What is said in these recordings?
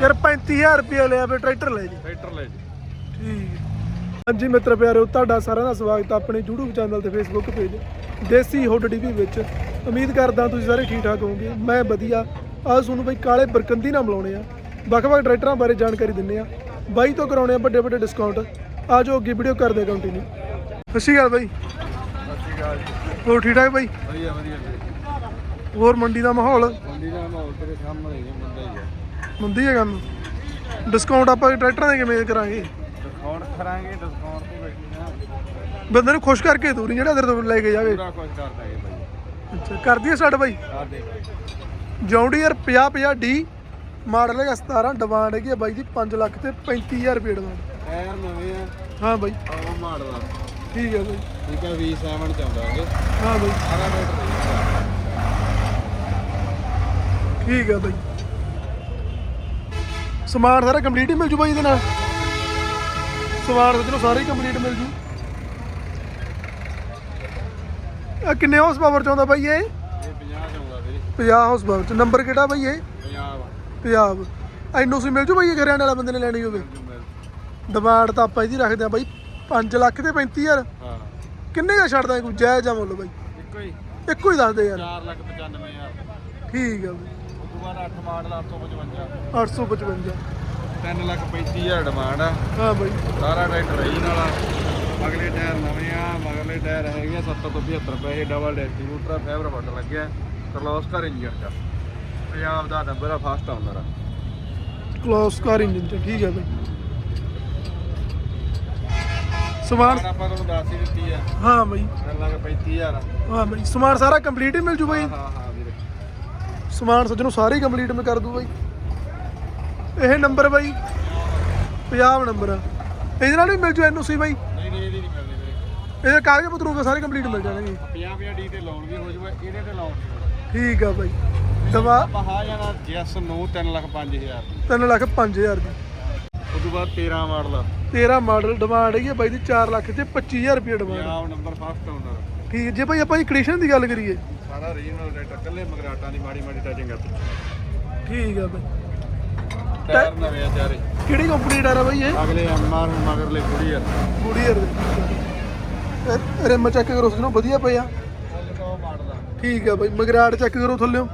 ਯਾਰ 35000 ਰੁਪਏ ਲਿਆ ਫੇ ਟਰੈਕਟਰ ਲੈ ਜੀ। ਟਰੈਕਟਰ ਲੈ ਜੀ। ਠੀਕ। ਹਾਂਜੀ ਮਿੱਤਰ ਪਿਆਰਿਓ ਤੁਹਾਡਾ ਸਾਰਿਆਂ ਦਾ ਸਵਾਗਤ ਹੈ ਆਪਣੇ YouTube ਚੈਨਲ ਤੇ Facebook page Desi hood TV ਵਿੱਚ। ਉਮੀਦ ਕਰਦਾ ਤੁਸੀਂ ਸਾਰੇ ਠੀਕ ਠਾਕ ਹੋਵੋਗੇ। ਮੈਂ ਵਧੀਆ। ਆਹ ਤੁਹਾਨੂੰ ਬਈ ਕਾਲੇ ਬਰਕੰਦੀ ਨਾਲ ਮਿਲਾਉਣੇ ਆ। ਵੱਖ-ਵੱਖ ਟਰੈਕਟਰਾਂ ਬਾਰੇ ਜਾਣਕਾਰੀ ਦਿੰਨੇ ਆ। ਬਾਈ ਤੋਂ ਕਰਾਉਣੇ ਆ ਵੱਡੇ ਵੱਡੇ ਡਿਸਕਾਊਂਟ ਆ ਜੋ ਅੱਗੇ ਵੀਡੀਓ ਕਰਦੇ ਕੰਟੀਨਿਊ ਸਤਿ ਸ਼੍ਰੀ ਅਕਾਲ ਬਾਈ। ਸਤਿ ਸ਼੍ਰੀ ਅਕਾਲ ਹੋਰ ਠੀਕ ਠਾਕ ਬਾਈ? ਵਧੀਆ ਵਧੀਆ ਵੀਰੇ ਹੋਰ ਮੰਡੀ ਦਾ ਮਾਹੌਲ? ਮੰਡੀ ਦਾ ਮਾਹੌਲ ਤੇਰੇ ਸਾਹਮਣੇ ਹੀ ਹੈ ਬੰਦਾ ਹੀ ਹੈ ਮੰਦੀ ਹੈ ਕੰਮ? ਡਿਸਕਾਊਂਟ ਆਪਾਂ ਟਰੈਕਟਰਾਂ ਦੇ ਕਿਵੇਂ ਕਰਾਂਗੇ? ਡਿਸਕਾਊਂਟ ਕਰਾਂਗੇ ਡਿਸਕਾਊਂਟ ਤੋਂ ਬੈਠੀਆਂ ਬੰਦੇ ਨੂੰ ਖੁਸ਼ ਕਰਕੇ ਦੂਰੀ ਜਿਹੜਾ ਤੇਰੇ ਤੋਂ ਲੈ ਕੇ ਜਾਵੇ। ਪੂਰਾ ਕੁਝ ਕਰ ਦਾਂਗੇ ਬਾਈ। ਅੱਛਾ ਕਰਦੀ ਹੈ ਸਟਾਰਟ ਬਾਈ? ਜੌਂਡੀਅਰ 50 50 ਡੀ ਮਾਡਲ ਹੈਗਾ 17 ਡਿਮਾਂਡ ਹੈਗੀ ਬਾਈ ਦੀ 5 ਲੱਖ ਤੇ 35000 ਰੁਪਏ ਡਿਮਾਂਡ ਟਾਇਰ ਨਵੇਂ ਆ। ਹਾਂ ਬਾਈ। ਉਹ ਮਾਡਲ ਆ। ਠੀਕ ਹੈ ਬਾਈ। ਠੀਕ ਹੈ V7 ਚਾਹੁੰਦਾਗੇ ਹਾਂ ਬਾਈ। ਸਾਰਾ ਠੀਕ ਹੈ ਬਾਈ। ਸਮਾਨ ਸਾਰਾ ਕੰਪਲੀਟ ਹੀ ਮਿਲ ਜੂ ਬਾਈ ਇਹਦੇ ਨਾਲ। ਸਮਾਨ ਚਲੋ ਸਾਰੇ ਹੀ ਕੰਪਲੀਟ ਮਿਲ ਜੂ। ਆ ਕਿੰਨੇ ਹਾਰਸ ਪਾਵਰ ਚਾਹੁੰਦਾ ਬਾਈ ਇਹ? ਇਹ 50 ਚਾਹੁੰਦਾ ਵੀਰੇ। 50 ਹਾਰਸ ਪਾਵਰ ਚ। ਨੰਬਰ ਕਿਹੜਾ ਬਾਈ ਇਹ? 50 ਪੰਜਾਬ ਐਨਓਸੀ ਮਿਲ ਜੂ ਬਾਈ ਇਹ ਹਰਿਆਣੇ ਵਾਲਾ ਬੰਦੇ ਨੇ ਲੈਣੀ ਹੋਵੇ? ਡਿਮਾਂਡ ਤਾਂ ਆਪਾਂ ਇਹਦੀ ਰੱਖਦੇ ਆ ਬਾਈ। 5 ਲੱਖ ਤੇ 35000 ਹਾਂ। ਕਿੰਨੇ ਦਾ ਛੱਡਦਾ ਕੋਈ? ਜਾਇਜ਼ ਆ ਮੁੱਲ ਬਾਈ। ਇੱਕੋ ਹੀ। ਇੱਕੋ ਹੀ ਦੱਸ ਦੇ ਯਾਰ। 4 ਲੱਖ 95000 ਠੀਕ ਆ ਬਾਈ। ਤੋਂ ਬਾਅਦ 8 ਮਾਡਲ 855 855 3 ਲੱਖ 35000 ਡਿਮਾਂਡ ਆ। ਹਾਂ ਬਾਈ। ਸਾਰਾ ਟਰੈਕਟਰ ਰਹੀ ਨਾਲ ਅਗਲੇ ਟਾਇਰ ਨਵੇਂ ਆ ਮਗਰਲੇ ਟਾਇਰ ਹੈਗੇ ਆ 70 ਤੋਂ 75 ਪੈਸੇ ਡਬਲ ਡਿਸਟ੍ਰੀਬਿਊਟਰ ਫਾਈਬਰ ਬਟ ਲੱਗਿਆ। ਕਰਲੋਸਕਰ ਇੰਜਨ ਦਾ ਪੰਜਾਬ ਦਾ ਨੰਬਰ ਆ ਫਸਟ ਆਉਂਦਾ ਆ। ਕਲੋਸ ਕਾਰ ਇੰਜਨ ਚ ਠੀਕ ਹੈ ਬਾਈ। ਸਮਾਨ ਆਪਾਂ ਤੁਹਾਨੂੰ ਦੱਸ ਹੀ ਦਿੱਤੀ ਆ। ਹਾਂ ਬਾਈ। 3 ਲੱਖ 35000 ਆ। ਹਾਂ ਬਾਈ। ਸਮਾਨ ਸਾਰਾ ਕੰਪਲੀਟ ਹੀ ਮਿਲ ਜੂ ਬਾਈ। ਹਾਂ ਹਾਂ। ਸਮਾਨ ਸੱਜਣੋਂ ਸਾਰੇ ਕੰਪਲੀਟ ਮੈਂ ਕਰ ਦੂ ਬਾਈ। ਇਹ ਨੰਬਰ ਬਾਈ ਪੰਜਾਬ ਨੰਬਰ ਇਹਦੇ ਨਾਲ ਵੀ ਮਿਲ ਜੂ ਐਨਓਸੀ ਬਾਈ। ਨਹੀਂ ਨਹੀਂ ਇਹਦੀ ਨਹੀਂ ਮਿਲਦੀ ਵੀਰੇ। ਇਹਦੇ ਕਾਗਜ਼ ਪੱਤਰ ਹੋਗੇ ਸਾਰੇ ਕੰਪਲੀਟ ਮਿਲ ਜਾਣਗੇ। 50 50 ਡੀ ਤੇ ਲੋਨ ਵੀ ਹੋ ਜੂਗਾ ਇਹਦੇ ਤੇ ਲੋਨ ਠੀਕ ਆ ਬਾਈ। ਦਵਾ ਆਪਾਂ ਹਾਂ ਜਾਣਾ ਜੈਸ ਨੂੰ 3 ਲੱਖ 5000 3 ਲੱਖ 5000 ਦੀ। ਉਸ ਤੋਂ ਬਾਅਦ 13 ਮਾਡਲ ਆ। 13 ਮਾਡਲ ਡਿਮਾਂਡ ਹੈਗੀ ਬਾਈ ਦੀ 4 ਲੱਖ ਤੇ 25000 ਰੁਪਏ ਡਿਮਾਂਡ ਪੰਜਾਬ ਨੰਬਰ ਫਸਟ ਆਉਂਦਾ ਠੀਕ ਜੇ ਬਾਈ ਆਪਾਂ ਕੰਡੀਸ਼ਨ ਦੀ ਗੱਲ ਕਰੀਏ ਸਾਰਾ ਰੀਜਨਲ ਟਰੈਕਟਰ ਕੱਲੇ ਮਗਰਾਟਾਂ ਦੀ ਮਾੜੀ ਮਾੜੀ ਟੱਚਿੰਗ ਆ ਠੀਕ ਆ ਬਾਈ। ਟਾਇਰ ਨਵੇਂ ਆ ਚਾਰੇ। ਕਿਹੜੀ ਕੰਪਨੀ ਦਾ ਆ ਬਾਈ ਇਹ? ਅਗਲੇ ਐਮਆਰ ਮਗਰਲੇ ਕੁੜੀ ਆ ਗੁੜੀਅਰ ਦੇ ਰਿਮ ਚੈੱਕ ਕਰੋ ਸੁਣੋ ਵਧੀਆ ਪਏ ਆ। ਉਹ ਮਾਡਲ ਆ। ਠੀਕ ਆ ਬਾਈ ਮਗਰਾੜ ਚੈੱਕ ਕਰੋ ਥੱਲਿਓ।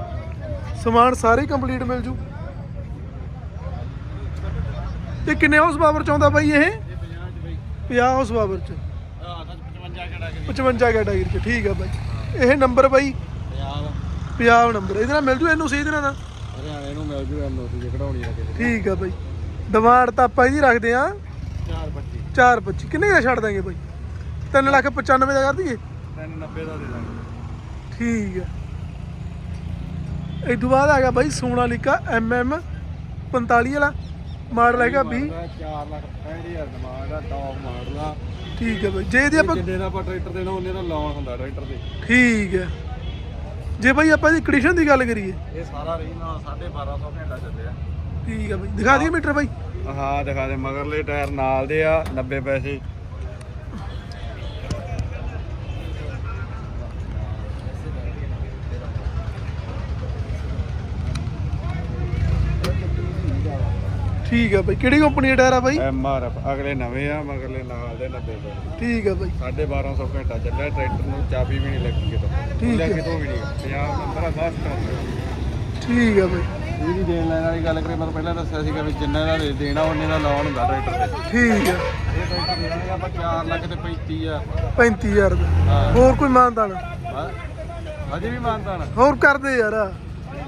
ਸਮਾਨ ਸਾਰੇ ਕੰਪਲੀਟ ਮਿਲ ਜੂ। ਤੇ ਕਿੰਨੇ ਹਾਊਸ ਪਾਵਰ ਚਾਹੁੰਦਾ ਬਾਈ ਇਹ? ਇਹ 50 ਚ ਬਈ। 50 ਹਾਊਸ ਪਾਵਰ ਚ। ਆ ਤਾਂ 55 ਕਿਹੜਾ ਕਿ 55 ਕੈਟਾਗਰੀ ਚ ਠੀਕ ਆ ਬਾਈ। ਇਹ ਨੰਬਰ ਬਾਈ 50 ਨੰਬਰ ਇਹਦੇ ਨਾਲ ਮਿਲ ਜੂ ਇਹਨੂੰ ਸਹੀ ਤਰ੍ਹਾਂ ਦਾ ਹਰਿਆਣੇ ਨੂੰ ਮਿਲ ਜੂ ਐਨਓਸੀ ਜੇ ਕਢਾਉਣੀ ਆ ਕਿਸੇ ਠੀਕ ਆ ਬਾਈ। ਡਿਮਾਂਡ ਤਾਂ ਆਪਾਂ ਇਹਦੀ ਰੱਖਦੇ ਆ। 425 425 ਕਿੰਨੇ ਦਾ ਛੱਡ ਦਾਂਗੇ ਬਾਈ? 3 ਲੱਖ 95 ਦਾ ਕਰ ਦਈਏ? 390 ਦਾ ਦੇ ਦਾਂਗੇ। ਠੀਕ ਆ। ਇਹ ਤੋਂ ਬਾਅਦ ਆ ਗਿਆ ਬਾਈ ਸੋਨਾਲੀਕਾ ਐਮਐਮ 45 ਵਾਲਾ। ਮਾਡਲ ਹੈਗਾ 20 4 ਲੱਖ 65000 ਡਿਮਾਂਡ ਆ ਟੌਪ ਮਾਡਲ ਆ। ਠੀਕ ਹੈ ਬਾਈ। ਜੇ ਇਹਦੀ ਆਪਾਂ ਜਿੰਨੇ ਦਾ ਆਪਾਂ ਟਰੈਕਟਰ ਦੇਣਾ ਉਹਨੇ ਦਾ ਲੋਨ ਹੁੰਦਾ ਟਰੈਕਟਰ ਤੇ। ਠੀਕ ਹੈ ਜੇ ਬਾਈ ਆਪਾਂ ਇਹਦੀ ਕੰਡੀਸ਼ਨ ਦੀ ਗੱਲ ਕਰੀਏ। ਇਹ ਸਾਰਾ ਰਹੀ ਨਾਲ 1250 ਘੰਟਾ ਚੱਲਿਆ। ਠੀਕ ਹੈ ਬਾਈ ਦਿਖਾ ਦਈਏ ਮੀਟਰ ਬਾਈ। ਹਾਂ ਦਿਖਾ ਦੇ ਮਗਰਲੇ ਟਾਇਰ ਨਾਲ ਦੇ ਆ 90 ਪੈਸੇ। ਠੀਕ ਹੈ ਬਾਈ। ਕਿਹੜੀ ਕੰਪਨੀ ਦਾ ਟਾਇਰ ਆ ਬਾਈ? ਐਮ ਆਰ ਐਫ ਅਗਲੇ ਨਵੇਂ ਆ ਮਗਰਲੇ ਨਾਲ ਦੇ 90 ਪੈਸੇ ਠੀਕ ਹੈ ਬਾਈ। 1250 ਘੰਟਾ ਚੱਲਿਆ ਟਰੈਕਟਰ ਨੂੰ ਚਾਬੀ ਵੀ ਨਹੀਂ ਲੱਗੀ ਕਿਤੋਂ। ਠੀਕ ਹੈ। ਕਿਤੋਂ ਵੀ ਨਹੀਂ। ਪੰਜਾਬ ਨੰਬਰ ਆ ਫਸਟ ਠੀਕ ਹੈ ਬਾਈ। ਇਹਦੀ ਦੇਣ ਲੈਣ ਵਾਲੀ ਗੱਲ ਕਰੇ ਮੈਂ ਪਹਿਲਾਂ ਦੱਸਿਆ ਸੀਗਾ ਵੀ ਜਿੰਨਾ ਦਾ ਦੇ ਦੇਣਾ ਉਹਨੇ ਦਾ ਲੋਨ ਹੁੰਦਾ ਟਰੈਕਟਰ ਤੇ। ਠੀਕ ਹੈ ਇਹ ਟਰੈਕਟਰ ਦੇ ਦਾਂਗੇ ਆਪਾਂ 4 ਲੱਖ ਤੇ 35 ਆ 35000 ਦਾ ਹਾਂ। ਹੋਰ ਕੋਈ ਮਾਨਦਾਨ? ਹਾਂ। ਅਜੇ ਵੀ ਮੰਨਦਾ ਨਾ ਹੋਰ ਕਰਦੇ ਯਾਰ।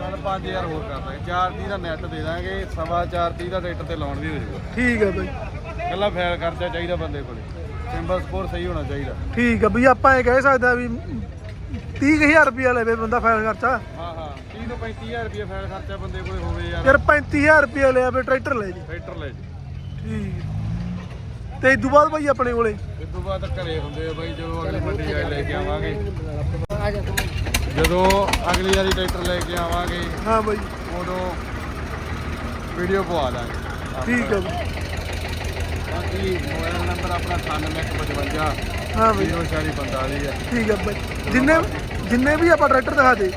ਗੱਲ 5000 ਹੋਰ ਕਰ ਦਾਂਗੇ। 4 30 ਦਾ ਨੈਟ ਦੇ ਦਾਂਗੇ ਸਵਾ 4 30 ਦਾ ਟਰੈਕਟਰ ਤੇ ਲੋਨ ਵੀ ਹੋ ਜਾਊਗਾ। ਠੀਕ ਹੈ ਬਾਈ। ਕੱਲਾ ਫੈਲ ਖਰਚਾ ਚਾਹੀਦਾ ਬੰਦੇ ਕੋਲੇ। ਸਿੰਬਲ ਸਕੋਰ ਸਹੀ ਹੋਣਾ ਚਾਹੀਦਾ। ਠੀਕ ਹੈ ਬਈ ਆਪਾਂ ਇਹ ਕਹਿ ਸਕਦੇ ਵੀ 30000 ਰੁਪਇਆ ਲੈਵੇ ਬੰਦਾ ਫਾਇਲ ਖਰਚਾ। ਹਾਂ ਹਾਂ। 30 ਤੋਂ 35000 ਰੁਪਏ ਫੈਲ ਖਰਚਾ ਬੰਦੇ ਕੋਲੇ ਹੋਵੇ ਯਾਰ। ਯਾਰ 35000 ਰੁਪਇਆ ਲਿਆ ਫੇ ਟਰੈਕਟਰ ਲੈ ਜੀ। ਟਰੈਕਟਰ ਲੈ ਜੀ। ਠੀਕ ਹੈ। ਤੇ ਤੋਂ ਬਾਅਦ ਬਾਈ ਆਪਣੇ ਕੋਲੇ। ਇਸ ਤੋਂ ਬਾਅਦ ਘਰੇ ਹੁੰਦੇ ਆ ਬਾਈ ਜਦੋਂ ਅਗਲੀ ਮੰਡੀ ਜਾ ਲੈ ਕੇ ਆਵਾਂਗੇ। ਜਦੋਂ ਅਗਲੀ ਵਾਰੀ ਟਰੈਕਟਰ ਲੈ ਕੇ ਆਵਾਂਗੇ ਹਾਂ ਬਾਈ। ਉਦੋਂ ਵੀਡੀਓ ਪਵਾ ਦਾਂਗੇ। ਠੀਕ ਹੈ ਬਾਈ। ਬਾਕੀ ਮੋਬਾਈਲ ਨੰਬਰ ਆਪਣਾ 9855 ਹਾਂ ਬਾਈ। 0445 ਹੈ ਠੀਕ ਹੈ ਬਾਈ। ਜਿੰਨੇ ਜਿੰਨੇ ਵੀ ਆਪਾਂ ਟਰੈਕਟਰ ਦਿਖਾ ਦੇ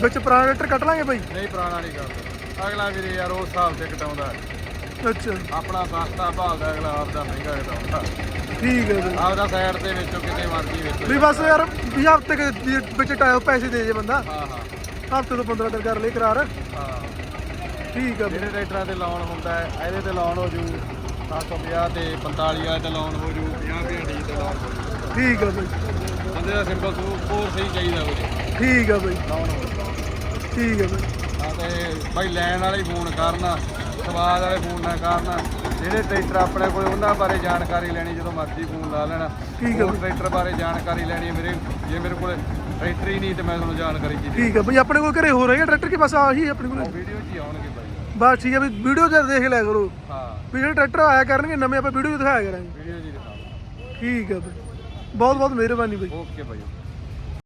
ਵਿੱਚ ਪੁਰਾਣਾ ਟਰੈਕਟਰ ਕੱਟ ਲਾਂਗੇ ਬਾਈ? ਨਹੀਂ ਪੁਰਾਣਾ ਨਹੀਂ ਕਰਦੇ ਅਗਲਾ ਵੀਰੇ ਯਾਰ ਉਸ ਹਿਸਾਬ ਤੇ ਕਟਾਉਂਦਾ। ਅੱਛਾ ਆਪਣਾ ਸਸਤਾ ਭਾਲਦਾ ਅਗਲਾ ਆਪਦਾ ਮਹਿੰਗਾ ਕਟਾਉਂਦਾ ਠੀਕ ਹੈ ਬਈ ਆਪਦਾ ਸਾਈਡ ਤੇ ਵਿੱਚੋਂ ਕਿਤੇ ਮਰਜ਼ੀ ਵਿੱਚ ਵੀ ਬਸ ਯਾਰ ਵੀ ਹਫ਼ਤੇ ਦੇ ਵਿੱਚ ਟਾਇਰ ਪੈਸੇ ਦੇ ਜੇ ਬੰਦਾ। ਹਾਂ ਹਾਂ। ਹਫ਼ਤੇ ਤੋਂ 15 ਦਿਨ ਕਰ ਲਈ ਕਰਾਰ ਹਾਂ। ਠੀਕ ਹੈ ਜਿਹੜੇ ਟਰੈਕਟਰਾਂ ਤੇ ਲਾਉਣ ਹੁੰਦਾ ਹੈ ਇਹਦੇ ਤੇ ਲਾਉਣ ਹੋ ਜੂ 750 ਤੇ 45 ਵਾਲੇ ਤੇ ਲਾਉਣ ਹੋ ਜੂ 50 50 ਤੇ ਹੋ ਜੂ। ਠੀਕ ਹੈ ਬਈ ਬੰਦੇ ਦਾ ਸਿੰਪਲ ਸੂਰ ਸਹੀ ਚਾਹੀਦਾ ਠੀਕ ਹੈ ਬਈ। ਲਾਉਣ ਹੋ ਠੀਕ ਹੈ ਬਈ। ਹਾਂ ਤੇ ਭਾਈ ਲੈਣ ਵਾਲੇ ਫੋਨ ਕਰਨ। ਸਵਾਦ ਵਾਲੇ ਫੋਨ ਨਾ ਕਰਨ ਜਿਹੜੇ ਟਰੈਕਟਰ ਆਪਣੇ ਕੋਲ ਉਹਨਾਂ ਬਾਰੇ ਜਾਣਕਾਰੀ ਲੈਣੀ ਜਦੋਂ ਮਰਜ਼ੀ ਫੋਨ ਲਾ ਲੈਣਾ। ਠੀਕ ਹੈ ਹੋਰ ਟਰੈਕਟਰ ਬਾਰੇ ਜਾਣਕਾਰੀ ਲੈਣੀ ਹੈ ਮੇਰੇ ਜੇ ਮੇਰੇ ਕੋਲ ਟਰੈਕਟਰ ਹੀ ਨਹੀਂ ਤੇ ਮੈਂ ਤੁਹਾਨੂੰ ਜਾਣਕਾਰੀ ਕੀ ਠੀਕ ਹੈ ਬਈ ਆਪਣੇ ਕੋਲ ਘਰੇ ਹੋ ਰਹੀ ਹੈ ਟਰੈਕਟਰ ਕਿ ਬਸ ਆਹੀ ਆਪਣੇ ਕੋਲ? ਵੀਡੀਓ 'ਚ ਹੀ ਆਉਣਗੇ ਭਾਈ ਬਸ ਠੀਕ ਹੈ ਵੀ ਵੀਡੀਓ ਜਦ ਦੇਖ ਲਿਆ ਕਰੋ। ਹਾਂ। ਵੀ ਜਿਹੜੇ ਟਰੈਕਟਰ ਆਇਆ ਕਰਨਗੇ ਨਵੇਂ ਆਪਾਂ ਵੀਡੀਓ ਦਿਖਾਇਆ ਕਰਾਂਗੇ। ਵੀਡੀਓ 'ਚ ਹੀ ਦਿਖਾਓ ਠੀਕ ਹੈ ਬਈ। ਬਹੁਤ ਬਹੁਤ ਮਿਹਰਬਾਨੀ ਬਈ। ਓਕੇ ਭਾਈ